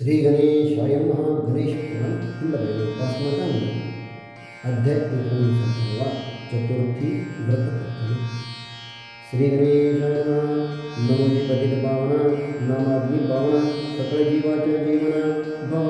श्री गणेश स्वयं गणेश पुराण चतुर्थी व्रत श्री गणेशाय नमो पतित पावना नमाग्नि पावना सकल जीवाच्या जीवना भववेदना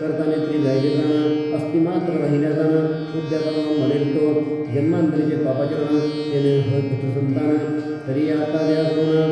करता नेत्री जायचे जाणं अस्ति मात्र राहिल्या जाणं उद्यापना मरेल तो जन्मांतरीचे पापाचरण। त्याने पुत्र संतान तरी आता द्या करुणा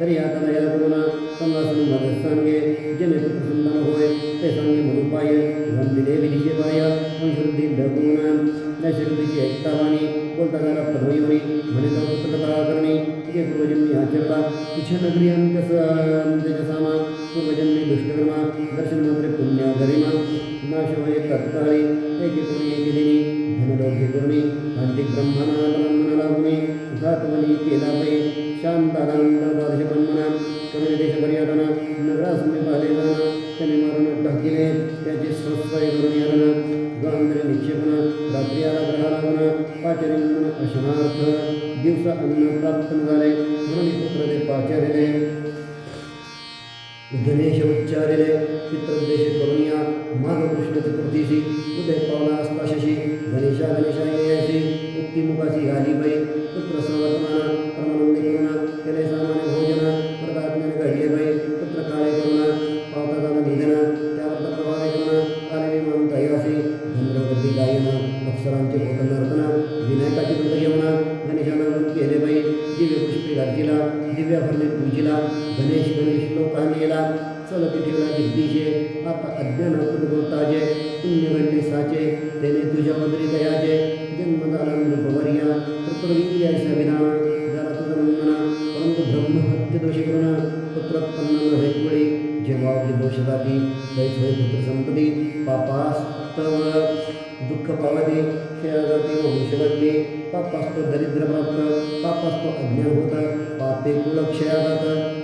तरी आता दया करुणा संघासून मदत सांगे जेणे पुत्र संतान होय। ते सांगे मधुपाय वंदिले विधीचे पाय। वंशवृद्धी डगुणा या शरीराची ऐकता वाणी बोलता झाला पदवीवरी म्हणे तो पुत्रकथा करणे जे पूर्वजन्मी आचरला तुझ्या नगरी अंत्य अंत्यच्या सामा पूर्वजन्मी दुष्टकर्मा दर्शन मात्रे पुण्य गरिमा। नाश होय तत्काळी एके कोणी एके दिनी, धनलोभे करुणी कांतिक ब्रह्मणा ब्रह्मण लागुणी घातवनी केला पै शांतानंद द्वादश ब्रह्मणा कमी देश पर्यटना नगरासमी पाहिले जाणा त्याने मारून टाकिले त्याचे स्वस्वय करून यारणा गांधर्य निक्षेपण, रात्री आला ग्रहाला गुण पाचारी नंदन अशनार्थ। दिवस अन्न प्राप्त पुत्र ते पाचार्यले गणेश उच्चारिले पितृदेश करुणिया माघ कृष्ण चतुर्थीशी उदय शशी गणेशा गणेशा चलती जगदीशे आता अज्ञान उद्भवताजे पुण्य घडले साचे त्याने तुझ्या मदरी दयाचे जन्म झाला नृपवर्या तत्वविधी ऐसा विधान झाला तुझा नंदना परंतु ब्रह्महत्य दोष करुणा पुत्रोत्पन्न न वैकुळी दोष जाती पुत्र संपती पापास्तव दुःख पावते क्षया जाती पापास्तो दरिद्र प्राप्त पापास्तो अज्ञान होत पापे कुल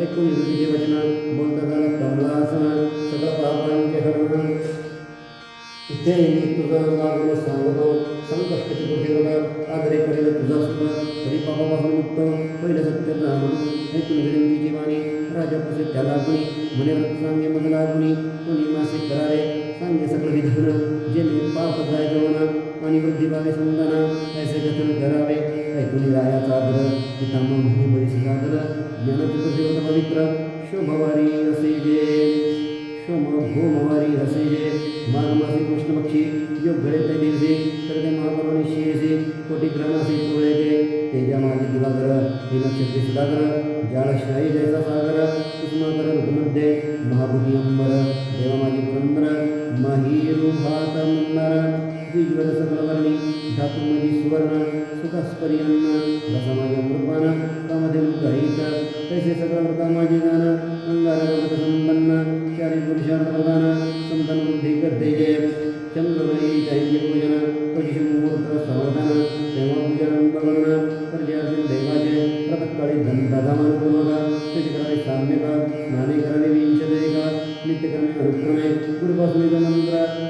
ऐकून हृदयचे वचन बोलता झाला कमलासना सगळं पापांचे हरण। इथे मी तुझं लागून सांगतो संकष्ट चतुर्थी होता, आदरे करेल तुझा सुख, तरी पापापासून मुक्त पहिलं सत्य जाणून ऐकून विनंतीची वाणी, राजा पुसे त्याला गुणी म्हणे सांगे मग लागुणी कोणी मासे करारे सांगे सगळं विधान जेणे पाप जाय जवना, आणि वृद्धी पावे संताना, ऐसे कथन करावे ऐकून रायाचा आदर, पितामह म्हणे बरीच सादर। ज्ञानचतुर्थी होत पवित्र शोभवारी असे जे शोम भूमवारी असे जे माघमासी कृष्णपक्षी योग ते दिवसे तर ते महापर्वणी शियसे कोटी ग्रहणासी तुळे ते तेजा माझे दिवाकर हे सुधाकर जाळशाही जैसा कुसुमाकर ऋतुमध्ये महाभूती अंबर देवा माझी पुरंदर माहीरुभात मंदार द्विज्वल सकलवर्णी धातुमधी सुवर्ण सुखस्पर्यन्न रसमाय मृपान कामधेनु गहित तैसे सकल मृता माझे गान अंगार भगत संपन्न चारी पुरुषार्थ प्रदान संतन बुद्धी करते जय चंद्रमयी चैन्य पूजन तुझी मुहूर्त सावधान तेव्हा पूजन बघण देवाचे प्रतकाळी दंतधामान पूर्वका शुचिकराने साम्यका स्नाने करावे विंशदेका नित्यक्रमे अनुक्रमे गुरुपासून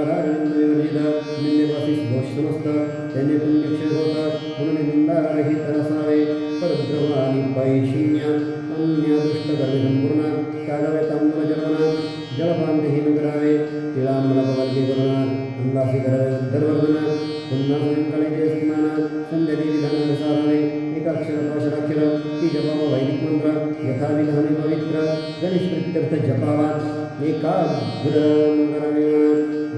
पारायण विवर्जित निंदेपासी दोष समस्त त्याने पुण्यक्षय होत म्हणून निंदारहित नसावे परद्रव आणि पैशून्य अन्य दुष्ट कर्मे संपूर्ण त्यागावे तांबूल जलवना जलपान देही न करावे तिळांबला वर्गी करुणा। अंगासी करावे उत्तरवर्धन पुन्हा सायंकाळी स्नान संध्यादेवी विधानाने सारावे एकाक्षर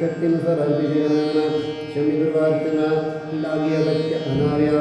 पायसे वेदनाचे वळे शिखरणे पोळी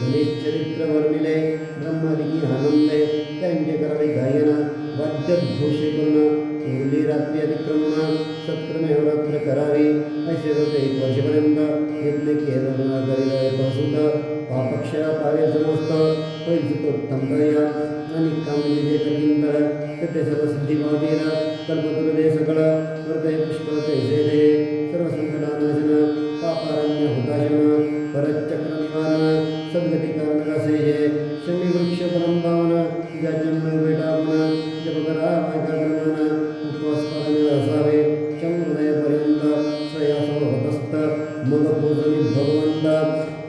गणेश चरित्र वर्णिले ब्रह्मादिकी आनंदे त्यांचे करावे गायन वाद्य घोषे करून उरली रात्री अतिक्रमण सत्क्रमे अवरात्र करावी असे होते एक वर्षपर्यंत यज्ञ केलं करील सुद्धा पापक्षय पावे समस्त होईल सुतोत्तम दया आणि कामले जे कठीण ते सर्व सिद्धी पावतील कल्पतुर दे सकळ हृदय पुष्कळ तैसे दे सर्व संकटानाशन पापारण्य परचक्र निवारण सद्गती कारण असे जे शमी वृक्ष परम पावन भेटावन जप करा वायकाग्रमण उपवास पालन असावे चंद्रोदयपर्यंत स्वयासव होतस्त मग पूजनी भगवंत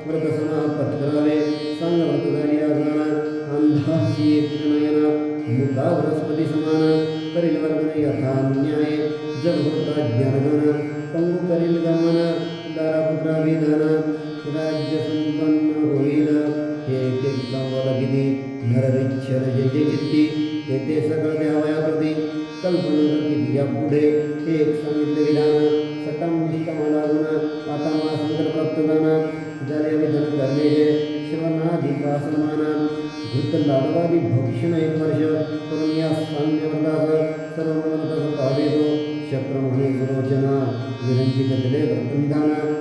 व्रत समापत करावे सांग व्रत झाली आजाना अंधाशी नयन मुखा बृहस्पती समान वर्गण यथा न्याय जग होता ज्ञानगण संपन्न होईल हे एक सांगायला किती नररिच्छर जे जे चित्ती ते ते सगळं द्यावया प्रती कल्पना किती या पुढे हे एक सांगितले विधान सटम निष्ठमा लागून आता मा संकट प्राप्त जाणा झाले विधान करणे जे श्रवणाधिका समान धृत लाडवादी भक्षण एक वर्ष करून या साम्य व्रतास सर्व मनोरथ पावेतो शक्र म्हणे सुलोचना विरंची कदले व्रतनिधान